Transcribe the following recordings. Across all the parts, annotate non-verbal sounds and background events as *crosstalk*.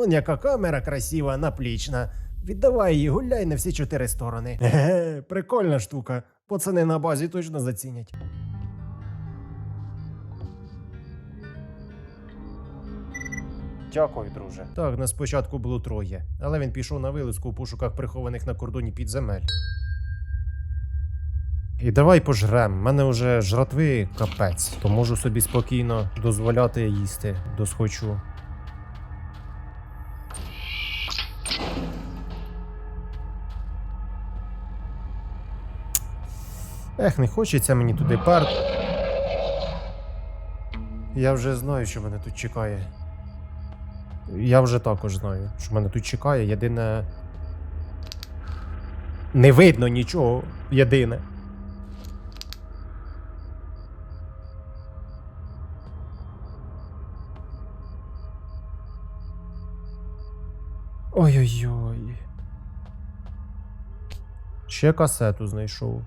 Он яка камера красива, наплічна. Віддавай її, гуляй на всі чотири сторони. Ге, *laughs* прикольна штука. Пацани на базі точно зацінять. Дякую, друже. Так, нас спочатку було троє, але він пішов на вилазку у пошуках прихованих на кордоні підземель. І давай пожрем. У мене вже жратви капець, то можу собі спокійно дозволяти їсти, досхочу. Ех, не хочеться мені туди пер. Я вже знаю, що мене тут чекає. Я вже також знаю, що мене тут чекає. Єдине. Не видно нічого. Єдине. Ой-ой-ой. Ще касету знайшов.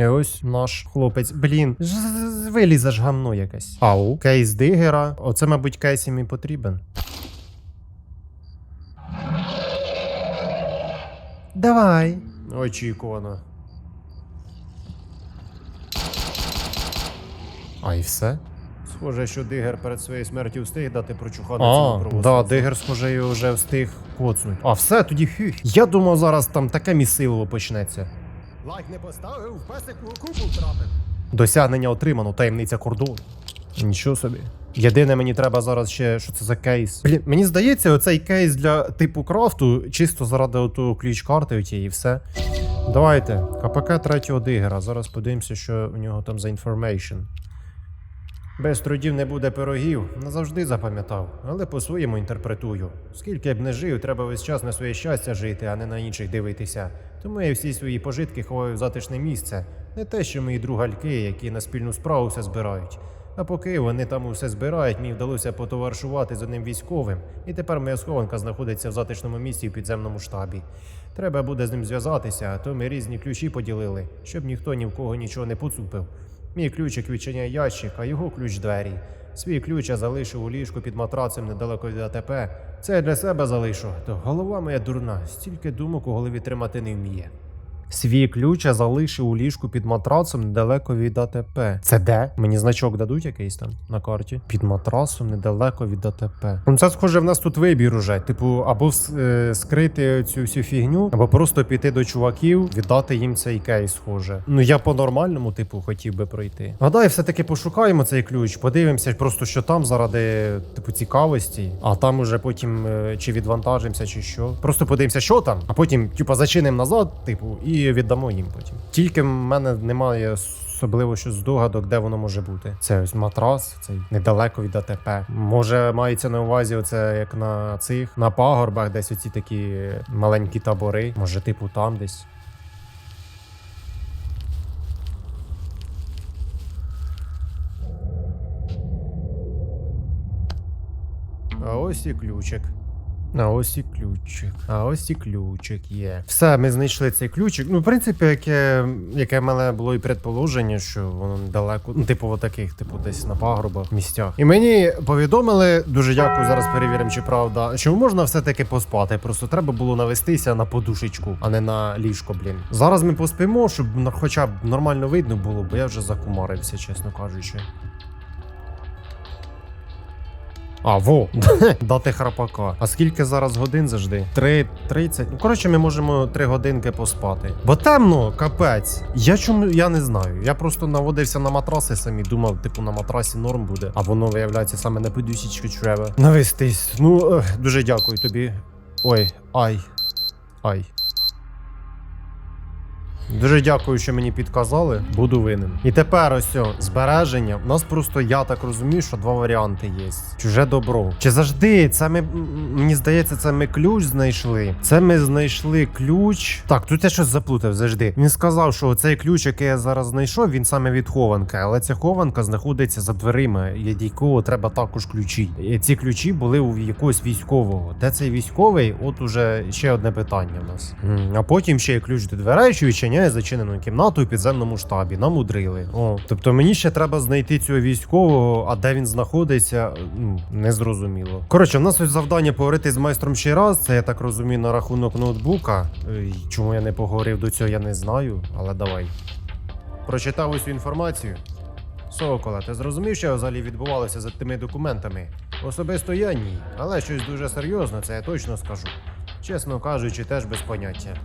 І ось наш хлопець. Блін, вилізе ж гамно якесь. Ау, кейс дигера. Оце, мабуть, кейс і потрібен. Давай. Очікувано. А і все? Схоже, що Дигер перед своєю смертю встиг дати прочухати цьому да. Дигер, схоже, його вже встиг коцнуть. А все, тоді хюх. Я думав, зараз там таке місилово почнеться. Лайк не поставив, в песику купу втратив. Досягнення отримано, таємниця кордону. Нічого собі. Єдине, мені треба зараз ще, що це за кейс. Блін, мені здається, оцей кейс для типу крафту, чисто заради оту ключ-карти оті і все. Давайте, КПК третього дигера. Зараз подивимося, що у нього там за інформейшн. Без трудів не буде пирогів, назавжди запам'ятав, але по-своєму інтерпретую. Скільки б не жив, треба весь час на своє щастя жити, а не на інших дивитися. Тому я всі свої пожитки ховаю в затишне місце. Не те, що мої другальки, які на спільну справу все збирають. А поки вони там усе збирають, мені вдалося потоваришувати з одним військовим, і тепер моя схованка знаходиться в затишному місці в підземному штабі. Треба буде з ним зв'язатися, а то ми різні ключі поділили, щоб ніхто ні в кого нічого не поцупив. Мій ключик відчиняє ящик, а його ключ двері. Свій ключ я залишив у ліжку під матрацем недалеко від АТП. Це я для себе залишу, то голова моя дурна, стільки думок у голові тримати не вміє. Свій ключ я залишив у ліжку під матрацом недалеко від АТП. Це де? Мені значок дадуть якийсь там на карті. Під матрасом недалеко від АТП. Ну це схоже, в нас тут вибір уже. Типу, або е, скрити цю всю фігню, або просто піти до чуваків, віддати їм цей кейс, схоже. Ну я по-нормальному, типу, хотів би пройти. Гадаю, все-таки пошукаємо цей ключ, подивимося просто, що там заради типу цікавості, а там уже потім е, чи відвантажимося, чи що. Просто подивимося, що там, а потім, типу, зачинимо назад, типу, і віддамо їм потім. Тільки в мене немає особливо щось здогадок, де воно може бути. Це ось матрас, цей недалеко від АТП. Може, мається на увазі, оце як на цих на пагорбах, десь оці такі маленькі табори. Може, типу, там десь. А ось і ключик. А ось і ключик. А ось і ключик є. Все, ми знайшли цей ключик. Ну, в принципі, яке, яке мене було і предположення, що воно недалеко, ну, типу, таких, типу, десь на пагорбах, місцях. І мені повідомили, дуже дякую, зараз перевіримо, чи правда, що можна все-таки поспати. Просто треба було навестися на подушечку, а не на ліжко, блін. Зараз ми поспимо, щоб хоча б нормально видно було, бо я вже закумарився, чесно кажучи. А, во, *laughs* дати храпака. А скільки зараз годин завжди? 3.30. Ну, коротше, ми можемо 3 годинки поспати. Бо темно, капець. Я чому я не знаю. Я просто наводився на матраси самі, думав, типу, на матрасі норм буде, а воно виявляється саме на подушечку треба. Навестись. Ну, дуже дякую тобі. Ой, ай. Ай. Дуже дякую, що мені підказали. Буду винен. І тепер ось о, збереження. У нас просто я так розумію, що два варіанти є: чуже добро. Чи завжди це ми мені здається, це ми ключ знайшли. Це ми знайшли ключ. Так, тут я щось заплутав. Завжди. Він сказав, що цей ключ, який я зараз знайшов, він саме від хованки, але ця хованка знаходиться за дверима, від якого треба також ключі. І ці ключі були у якогось військового. Де цей військовий? От уже ще одне питання у нас. А потім ще є ключ до дверей, що відчиняє охороняє зачинену кімнату у підземному штабі. Намудрили. О, тобто мені ще треба знайти цього військового, а де він знаходиться, ну не зрозуміло. Коротше, в нас ось завдання поговорити з майстром ще раз. Це я так розумію на рахунок ноутбука. Чому я не поговорив до цього, я не знаю, але давай. Прочитав усю інформацію. Сокола, ти зрозумів, що взагалі відбувалося за тими документами? Особисто я ні, але щось дуже серйозне, це я точно скажу. Чесно кажучи, теж без поняття.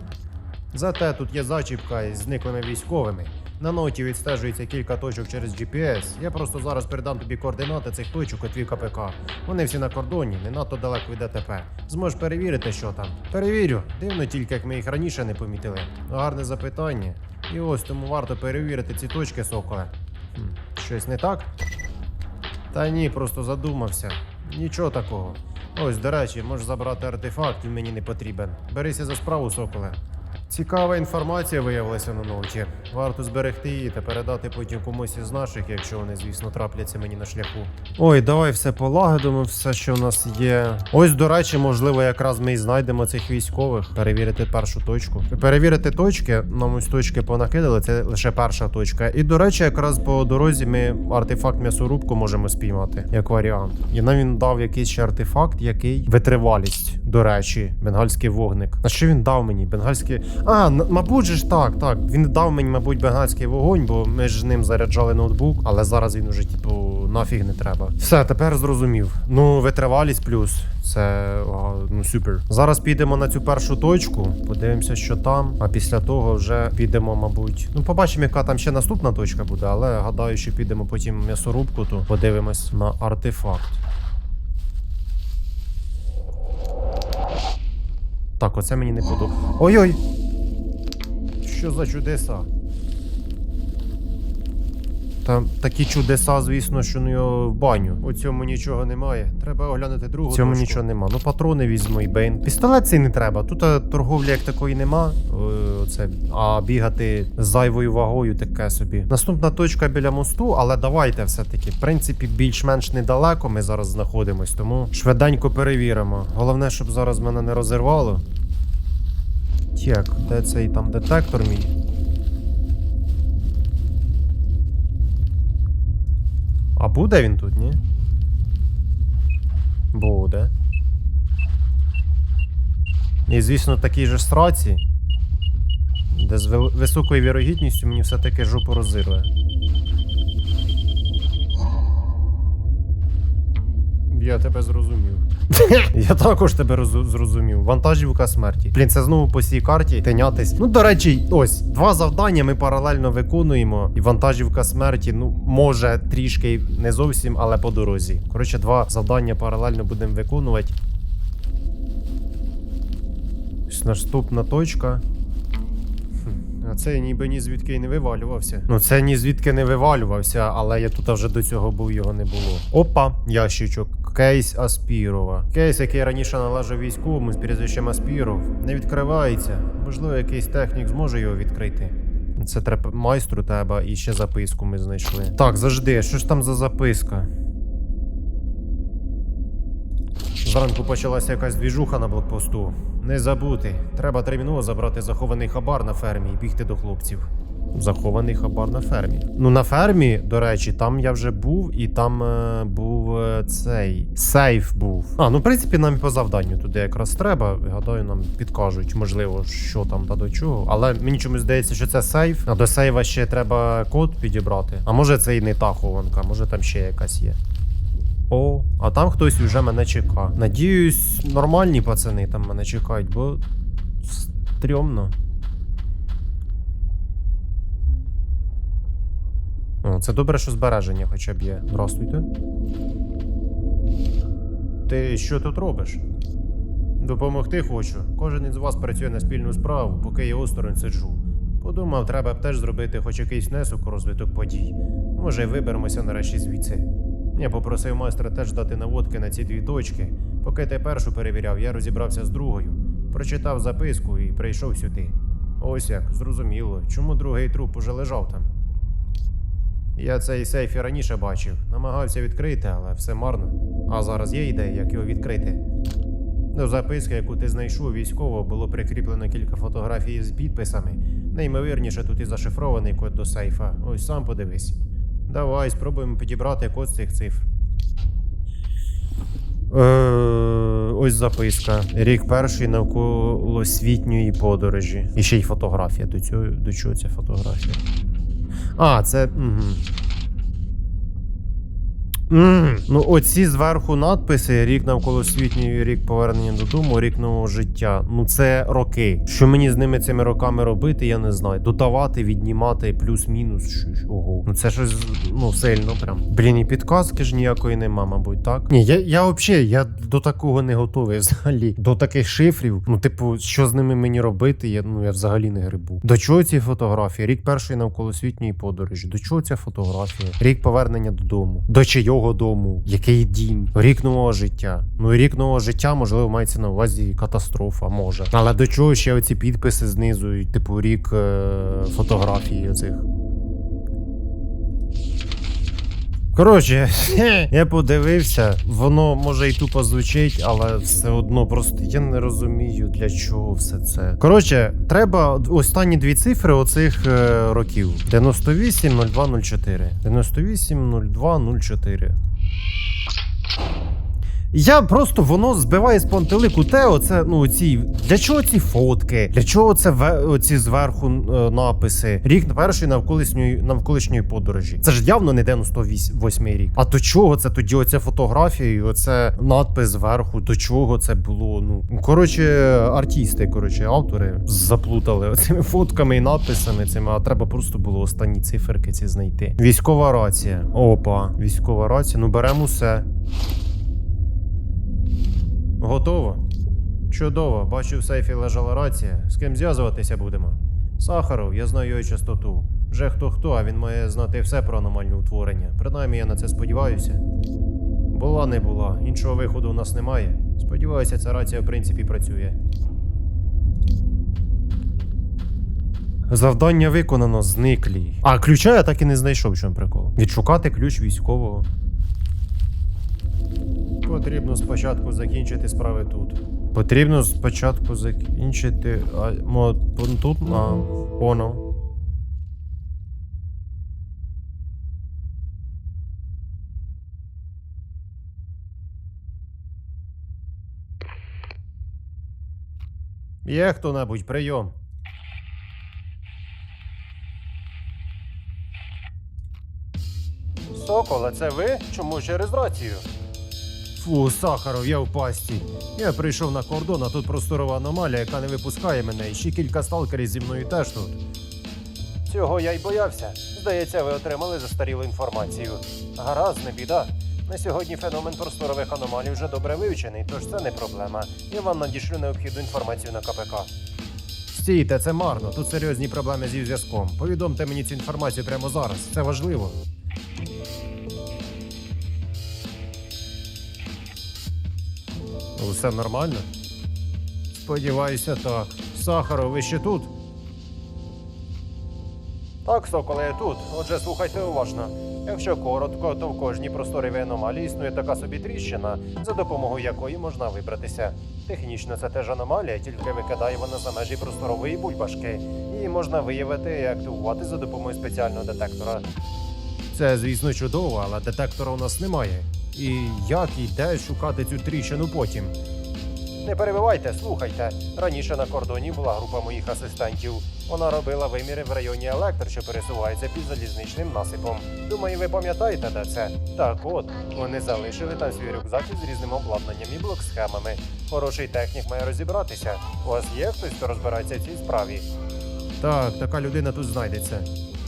Зате тут є зачіпка із зниклими військовими. На ноті відстежується кілька точок через GPS. Я просто зараз передам тобі координати цих точок у твій КПК. Вони всі на кордоні, не надто далеко від ДТП. Зможеш перевірити, що там. Перевірю. Дивно тільки, як ми їх раніше не помітили. Гарне запитання. І ось тому варто перевірити ці точки, соколе. Хм, щось не так? Та ні, просто задумався. Нічого такого. Ось, до речі, можеш забрати артефакт, він мені не потрібен. Берися за справу, соколе. Цікава інформація виявилася на ноуті. Варто зберегти її та передати потім комусь із наших, якщо вони, звісно, трапляться мені на шляху. Ой, давай все полагодимо, все, що в нас є. Ось, до речі, можливо, якраз ми і знайдемо цих військових. Перевірити першу точку. Перевірити точки. Нам ось точки понакидали, це лише перша точка. І, до речі, якраз по дорозі ми артефакт м'ясорубку можемо спіймати, як варіант. І нам він дав якийсь ще артефакт, який витривалість. До речі, бенгальський вогник. А що він дав мені? Бенгальський. А, мабуть ж так, так. Він дав мені, мабуть, бенгальський вогонь, бо ми ж ним заряджали ноутбук, але зараз він уже, типу, нафіг не треба. Все, тепер зрозумів. Ну, витривалість плюс. Це ну супер. Зараз підемо на цю першу точку, подивимося, що там. А після того вже підемо, мабуть. Ну, побачимо, яка там ще наступна точка буде, але гадаю, що підемо потім м'ясорубку, то подивимось на артефакт. Так, оце мені не подобається. Ой-ой! Що за чудеса? Там такі чудеса, звісно, що ну його в баню. У цьому нічого немає. Треба оглянути другу. В цьому точку. нічого нема. Ну, патрони візьму і бейн. Пістолет цей не треба. Тут е, торговлі як такої нема. Е, Оце, а бігати з зайвою вагою таке собі. Наступна точка біля мосту, але давайте все-таки. В принципі, більш-менш недалеко ми зараз знаходимось, тому швиденько перевіримо. Головне, щоб зараз мене не розірвало. Так, де цей там детектор мій? А буде він тут, ні? Буде. І, звісно, такий же страці, де з високою вірогідністю мені все-таки жопу розірве. Я тебе зрозумів. *laughs* Я також тебе розу- зрозумів. Вантажівка смерті. Блін, це знову по цій карті тинятись. Ну, до речі, ось два завдання ми паралельно виконуємо. І вантажівка смерті, ну, може, трішки не зовсім, але по дорозі. Коротше, два завдання паралельно будемо виконувати. Ось Наступна точка. А це ніби ні звідки й не вивалювався. Ну, це ні звідки не вивалювався, але я тут вже до цього був, його не було. Опа, ящичок. Кейс Аспірова. Кейс, який раніше належав військовому з прізвищем Аспіров, не відкривається. Можливо, якийсь технік зможе його відкрити. Це треба майстру треба і ще записку ми знайшли. Так, завжди, що ж там за записка? Зранку почалася якась двіжуха на блокпосту. Не забути, треба терміново забрати захований хабар на фермі і бігти до хлопців. Захований хабар на фермі. Ну на фермі, до речі, там я вже був, і там е, був е, цей сейф був. А, ну в принципі, нам і по завданню туди якраз треба. Гадаю, нам підкажуть, можливо, що там та до чого. Але мені чомусь здається, що це сейф. А до сейва ще треба код підібрати. А може це і не та хованка, може там ще якась є. О, а там хтось вже мене чека. Надіюсь, нормальні пацани там мене чекають, бо стрьомно. О, це добре, що збереження хоча б є. Здравствуйте. Ти що тут робиш? Допомогти хочу. Кожен із вас працює на спільну справу, поки я осторонь сиджу. Подумав, треба б теж зробити хоч якийсь внесок у розвиток подій. Може, виберемося нарешті звідси. Я попросив майстра теж дати наводки на ці дві точки. Поки ти першу перевіряв, я розібрався з другою. Прочитав записку і прийшов сюди. Ось як, зрозуміло, чому другий труп уже лежав там. Я цей сейф і раніше бачив, намагався відкрити, але все марно. А зараз є ідея, як його відкрити. До записки, яку ти знайшов військово, було прикріплено кілька фотографій з підписами. Неймовірніше, тут і зашифрований код до сейфа. Ось сам подивись. Давай, спробуємо підібрати код з цих цифр. Е, ось записка. Рік перший навколосвітньої подорожі. І ще й фотографія. До, цього, до чого ця фотографія? А, це. Угу. Mm. Ну, оці зверху надписи: рік навколосвітньої, рік повернення додому, рік нового життя. Ну це роки. Що мені з ними цими роками робити, я не знаю. Додавати, віднімати, плюс-мінус. Що ж, ого. Ну це щось ну сильно прям. Блін, і підказки ж ніякої нема, мабуть, так? Ні, я, я взагалі я до такого не готовий *laughs* взагалі. До таких шифрів. Ну, типу, що з ними мені робити, я ну я взагалі не грибу. До чого ці фотографії? Рік першої навколосвітньої подорожі. До чого ця фотографія? Рік повернення додому. До чийого дому? Який дім? Рік нового життя. Ну і рік нового життя, можливо, мається на увазі катастрофа, може. Але до чого ще оці підписи знизу, типу, рік е- фотографії оцих. Коротше, *laughs* я подивився, воно може і тупо звучить, але все одно просто я не розумію для чого все це. Коротше, треба останні дві цифри оцих е, років: 980204. 980204. Я просто воно збиває з пантелику те, оце, ну, ці. Для чого ці фотки? Для чого це оці зверху е, написи? Рік першої навколишньої навколишньої подорожі. Це ж явно не 98 рік. А до чого це тоді оця фотографія і оце надпис зверху? До чого це було? Ну коротше, артисти, коротше, автори заплутали цими фотками і надписами цими, а треба просто було останні циферки ці знайти. Військова рація. Опа, військова рація. Ну беремо усе. Готово. Чудово, бачу в сейфі лежала рація. З ким зв'язуватися будемо? Сахаров, я знаю його частоту. Вже хто хто, а він має знати все про аномальні утворення. Принаймні я на це сподіваюся. Була не була, іншого виходу у нас немає. Сподіваюся, ця рація в принципі працює. Завдання виконано, зниклі. А ключа я так і не знайшов, чому прикол. Відшукати ключ військового. Потрібно спочатку закінчити справи тут. Потрібно спочатку закінчити. А, мо, тут? А, понял. Є хто-небудь, прийом. Соколе, це ви? Чому через рацію? Фу, Сахаров, я в пасті. Я прийшов на кордон, а тут просторова аномалія, яка не випускає мене, і ще кілька сталкерів зі мною теж тут. Цього я й боявся. Здається, ви отримали застарілу інформацію. Гаразд, не біда. На сьогодні феномен просторових аномалій вже добре вивчений, тож це не проблема. Я вам надішлю необхідну інформацію на КПК. Стійте, це марно. Тут серйозні проблеми зі зв'язком. Повідомте мені цю інформацію прямо зараз. Це важливо. Усе нормально? Сподіваюся, так. Сахаров, ви ще тут? Так, Соколе, я тут. Отже, слухайте уважно. Якщо коротко, то в кожній просторовій аномалії існує така собі тріщина, за допомогою якої можна вибратися. Технічно це теж аномалія, тільки викидає вона за межі просторової бульбашки. Її можна виявити і активувати за допомогою спеціального детектора. Це, звісно, чудово, але детектора у нас немає. І як і де шукати цю тріщину потім? Не перебивайте, слухайте. Раніше на кордоні була група моїх асистентів. Вона робила виміри в районі електр, що пересувається під залізничним насипом. Думаю, ви пам'ятаєте, де це? Так от, вони залишили там свій рюкзак із різним обладнанням і блок-схемами. Хороший технік має розібратися. У вас є хтось, хто розбирається в цій справі? Так, така людина тут знайдеться.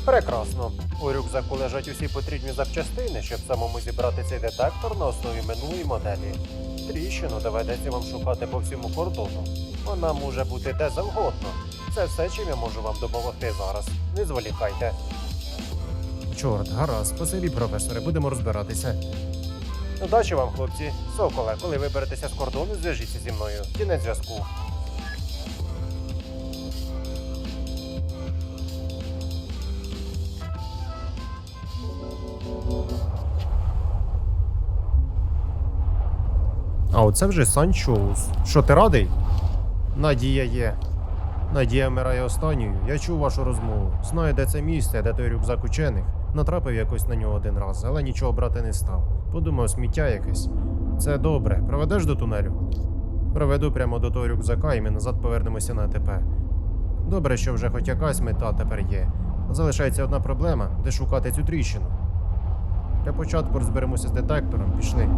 Прекрасно. У рюкзаку лежать усі потрібні запчастини, щоб самому зібрати цей детектор на основі минулої моделі. Тріщину доведеться вам шукати по всьому кордону. Вона може бути де завгодно. Це все, чим я можу вам допомогти зараз. Не зволікайте. Чорт, гаразд, спасибі, професоре, будемо розбиратися. Удачі вам, хлопці. Соколе, коли виберетеся з кордону, зв'яжіться зі мною. Кінець зв'язку. А оце вже Санчоус. Що, ти радий? Надія є. Надія вмирає останньою. Я чув вашу розмову. Знаю, де це місце, де той рюкзак учених. Натрапив якось на нього один раз, але нічого брати не став. Подумав, сміття якесь. Це добре. Проведеш до тунелю? Проведу прямо до того рюкзака, і ми назад повернемося на АТП. Добре, що вже хоч якась мета тепер є. Залишається одна проблема, де шукати цю тріщину. Для початку розберемося з детектором, пішли.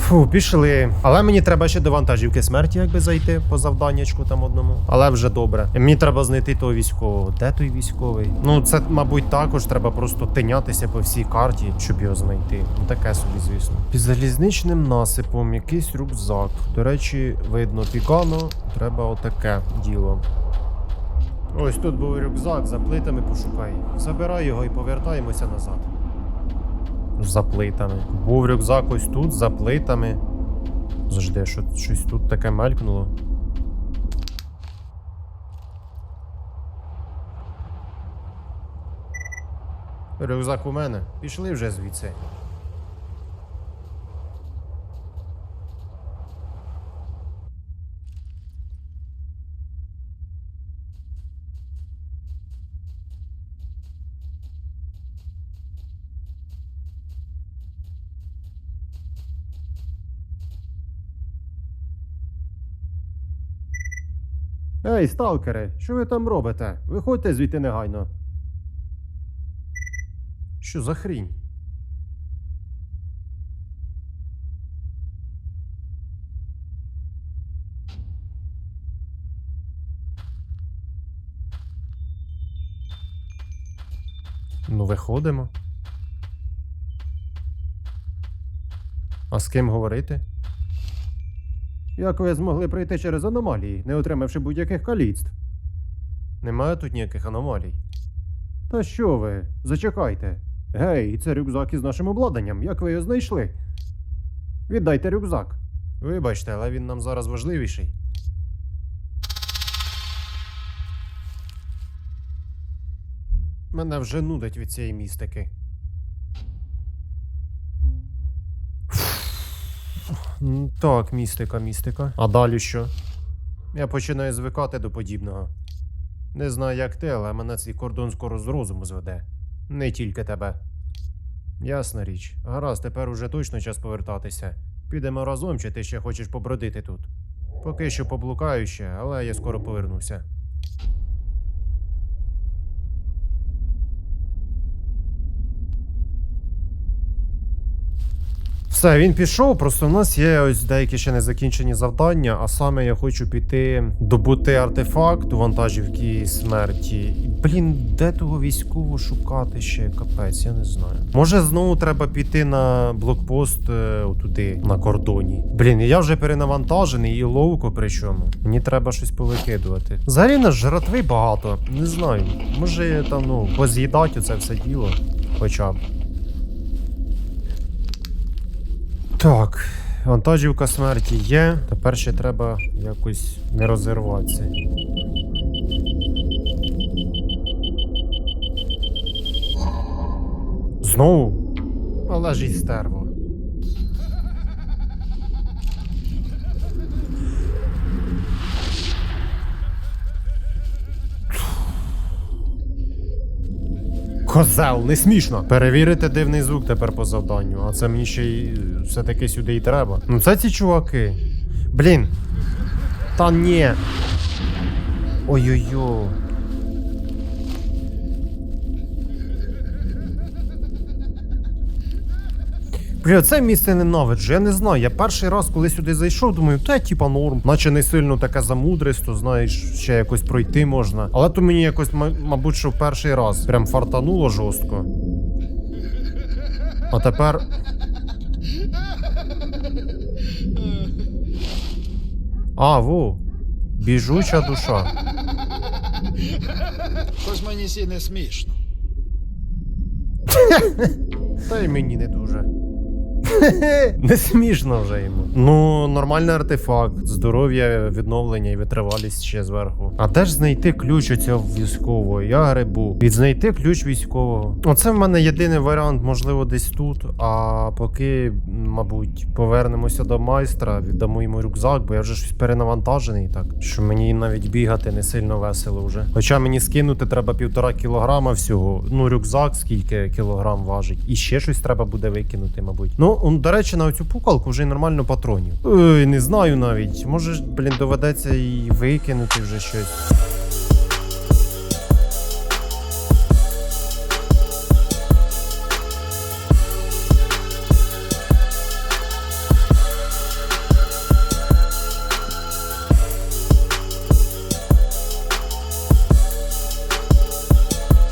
Фу, пішли. Але мені треба ще до вантажівки смерті, якби зайти по завданнячку там одному. Але вже добре. Мені треба знайти того військового. Де той військовий? Ну, це, мабуть, також треба просто тинятися по всій карті, щоб його знайти. Ну, таке собі, звісно. Під залізничним насипом якийсь рюкзак. До речі, видно пікано, треба отаке діло. Ось тут був рюкзак, за плитами пошукай. Забирай його і повертаємося назад. За плитами. Був рюкзак ось тут, за плитами. Завжди, що, щось тут таке мелькнуло. Рюкзак у мене. Пішли вже звідси. Ей, сталкери, що ви там робите? Виходьте звідти негайно. Що за хрінь? Ну, виходимо. А з ким говорити? Як ви змогли пройти через аномалії, не отримавши будь-яких каліцтв? Немає тут ніяких аномалій. Та що ви? Зачекайте. Гей, це рюкзак із нашим обладнанням. Як ви його знайшли? Віддайте рюкзак. Вибачте, але він нам зараз важливіший. Мене вже нудить від цієї містики. Так, містика, містика. А далі що? Я починаю звикати до подібного. Не знаю, як ти, але мене цей кордон скоро з розуму зведе. Не тільки тебе. Ясна річ. Гаразд, тепер уже точно час повертатися. Підемо разом, чи ти ще хочеш побродити тут? Поки що поблукаю ще, але я скоро повернуся. Все, він пішов. Просто в нас є ось деякі ще незакінчені завдання, а саме я хочу піти добути артефакт у вантажівки смерті. Блін, де того військового шукати ще капець, я не знаю. Може знову треба піти на блокпост е, туди, на кордоні. Блін, я вже перенавантажений і ловко причому. Мені треба щось повикидувати. Взагалі на жратви багато. Не знаю. Може там ну поз'їдати оце все діло. Хоча б. Так, вантажівка смерті є. Тепер ще треба якось не розірватися. Знову? Але ж і стерво. Козел, не смішно. Перевірити дивний звук тепер по завданню, а це мені ще й все-таки сюди і треба. Ну це ці чуваки. Блін. Та ні. Ой-ой-ой. Бля, це місце ненавиджу. Я не знаю. Я перший раз, коли сюди зайшов, думаю, та типа норм. Наче не сильно таке замудристо, знаєш, ще якось пройти можна. Але то мені якось, ма- мабуть, що в перший раз прям фартануло жорстко. А тепер. А, во. Біжуча душа. Щось мені сі не смішно. Та й мені не дуже. *laughs* Не смішно вже йому. Ну, нормальний артефакт, здоров'я, відновлення і витривалість ще зверху. А де ж знайти ключ оцього військового? Я грибу. Від знайти ключ військового. Оце в мене єдиний варіант, можливо, десь тут. А поки, мабуть, повернемося до майстра, віддамо йому рюкзак, бо я вже щось перенавантажений, так що мені навіть бігати не сильно весело вже. Хоча мені скинути треба півтора кілограма всього. Ну, рюкзак скільки кілограм важить. І ще щось треба буде викинути, мабуть. Ну, он, до речі, на цю пукалку вже й нормально патронів. Ой, не знаю навіть. Може, блін, доведеться і викинути вже щось.